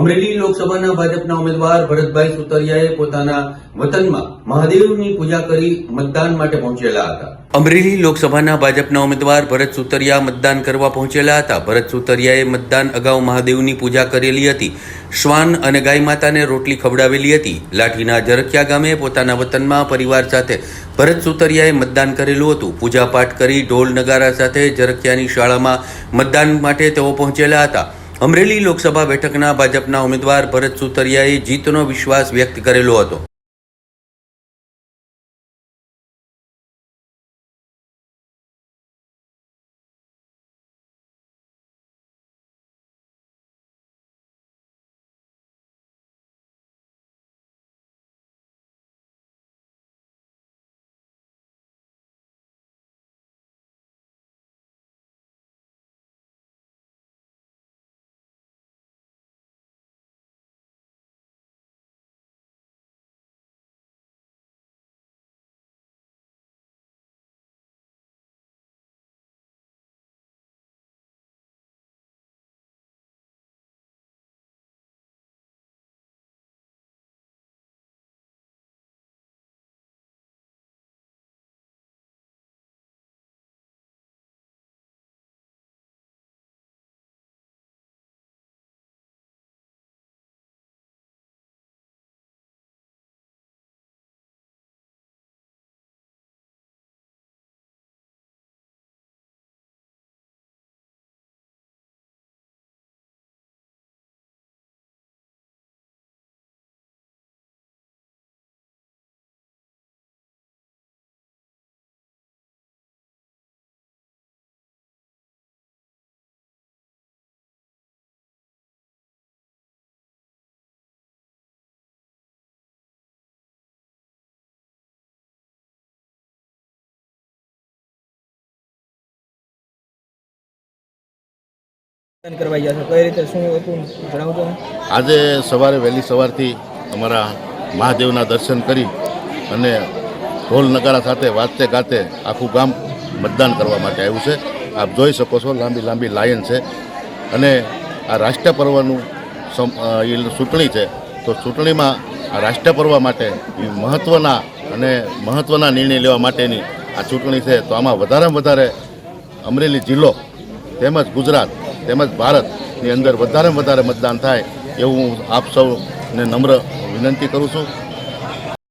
અમરેલી લોકસભાના ભાજપના ઉમેદવાર ભરતભાઈ સુતરિયાએ પોતાના વતનમાં મહાદેવની પૂજા કરી મતદાન માટે પહોંચેલા હતા. અમરેલી લોકસભાના ભાજપના ઉમેદવાર ભરત સુતરિયા મતદાન કરવા પહોંચેલા હતા. ભરત સુતરિયાએ મતદાન અગાઉ મહાદેવની પૂજા કરેલી હતી. શ્વાન અને ગાય માતાને રોટલી ખવડાવેલી હતી. લાઠીના જરખિયા ગામે પોતાના વતનમાં પરિવાર સાથે ભરત સુતરિયાએ મતદાન કરેલું હતું. પૂજાપાઠ કરી ઢોલ નગારા સાથે જરખિયાની શાળામાં મતદાન માટે તેઓ પહોંચેલા હતા. અમરેલી લોકસભા બેઠકના ભાજપના ઉમેદવાર ભરત સુતરિયાએ જીતનો વિશ્વાસ વ્યક્ત કરેલો હતો. આજે સવારે વહેલી સવારથી અમારા મહાદેવના દર્શન કરી અને ઢોલ નગારા સાથે વાજતે ગાતે આખું ગામ મતદાન કરવા માટે આવ્યું છે. આપ જોઈ શકો છો, લાંબી લાંબી લાયન છે અને આ રાષ્ટ્ર પર્વનું ચૂંટણી છે. તો ચૂંટણીમાં આ રાષ્ટ્ર પર્વ માટે મહત્ત્વના અને મહત્ત્વના નિર્ણય લેવા માટેની આ ચૂંટણી છે. તો આમાં વધારેમાં વધારે અમરેલી જિલ્લો તેમજ ગુજરાત તેમજ ભારતની અંદર વધારેમાં વધારે મતદાન થાય એવું હું આપ સૌને નમ્ર વિનંતી કરું છું.